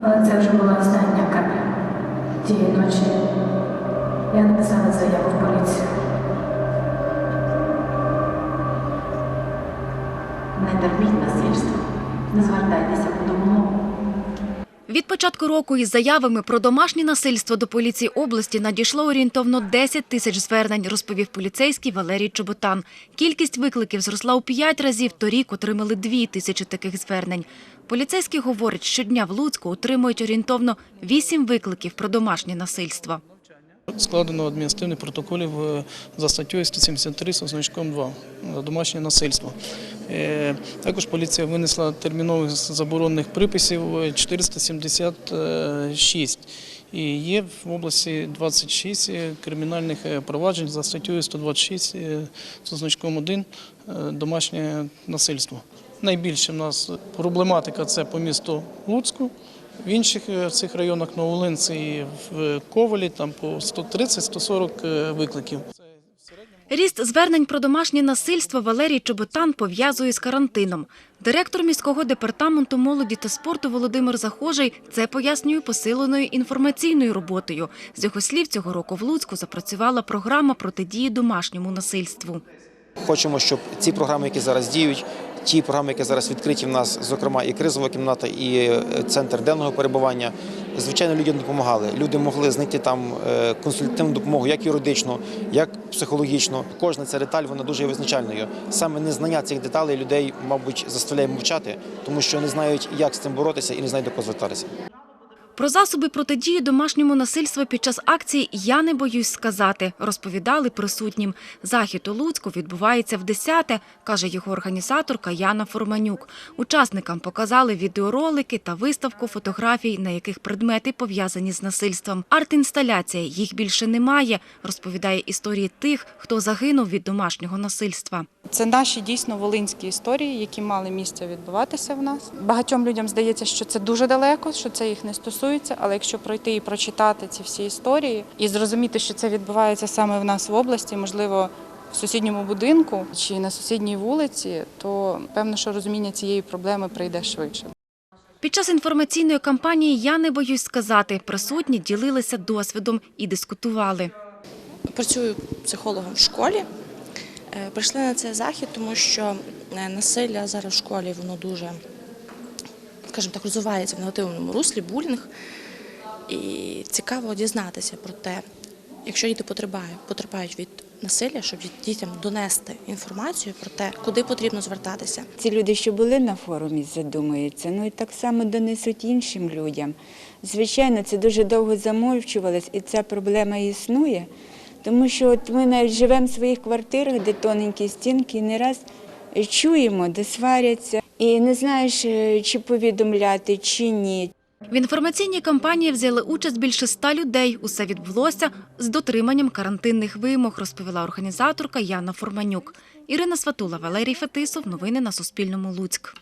Але це вже була остання капля. Тієї ночі я написала заяву в поліцію. Не терпіть насильство, Не звертайтеся. Від початку року із заявами про домашнє насильство до поліції області надійшло орієнтовно 10 тисяч звернень, розповів поліцейський Валерій Чоботан. Кількість викликів зросла у 5 разів, торік отримали 2 тисячі таких звернень. Поліцейський говорить, щодня в Луцьку отримують орієнтовно 8 викликів про домашнє насильство. Складено адміністративних протоколів е, за статтею 173 з значком 2 за домашнє насильство. Е, Також поліція винесла термінових заборонених приписів е, 476. І є в області 26 кримінальних е, проваджень за статтею 126 е, з значком 1 е, домашнє насильство. Найбільше в нас проблематика це по місту Луцьку. В інших е, цих районах Новолинці і в Ковалі там по 130-140 е, викликів. Ріст звернень про домашнє насильство Валерій Чоботан пов'язує з карантином. Директор міського департаменту молоді та спорту Володимир Захожий це пояснює посиленою інформаційною роботою. З його слів, цього року в Луцьку запрацювала програма протидії домашньому насильству. Хочемо, щоб ці програми, які зараз діють, ті програми, які зараз відкриті в нас, зокрема і кризова кімната, і е, центр денного перебування, звичайно, людям допомагали. Люди могли знайти там е, консультативну допомогу, як юридичну, як психологічну. Кожна ця деталь вона дуже є визначальною. Саме незнання цих деталей людей, мабуть, заставляє мовчати, тому що не знають, як з цим боротися і не знають до кого звертатися. Про засоби протидії домашньому насильству під час акції «Я не боюсь сказати» розповідали присутнім. Захід у Луцьку відбувається в 10-те, каже його організаторка Яна Форманюк. Учасникам показали відеоролики та виставку фотографій, на яких предмети пов'язані з насильством. Арт-інсталяція, їх більше немає, розповідає історії тих, хто загинув від домашнього насильства. Це наші дійсно волинські історії, які мали місце відбуватися в нас. Багатьом людям здається, що це дуже далеко, що це їх не стосується. Але якщо пройти і прочитати ці всі історії і зрозуміти, що це відбувається саме в нас в області, можливо, в сусідньому будинку чи на сусідній вулиці, то певно, що розуміння цієї проблеми прийде швидше. Під час інформаційної кампанії «Я не боюсь сказати» присутні ділилися досвідом і дискутували. працюю психологом в школі. Е, Прийшли на цей захід, тому що е, насилля зараз в школі воно дуже, скажімо так, розвивається в негативному руслі, булінг. І цікаво дізнатися про те, якщо діти потерпають від насилля, щоб дітям донести інформацію про те, куди потрібно звертатися. Ці люди, що були на форумі, задумуються, ну і так само донесуть іншим людям. Звичайно, це дуже довго замовчувалось, і ця проблема існує, тому що от ми навіть живемо в своїх квартирах, де тоненькі стінки, і не раз чуємо, де сваряться, і не знаєш, е, чи повідомляти, чи ні. В інформаційній кампанії взяли участь більше ста людей. Усе відбулося з дотриманням карантинних вимог, розповіла організаторка Яна Форманюк. Ірина Сватула, Валерій Фетисов. Новини на Суспільному. Луцьк.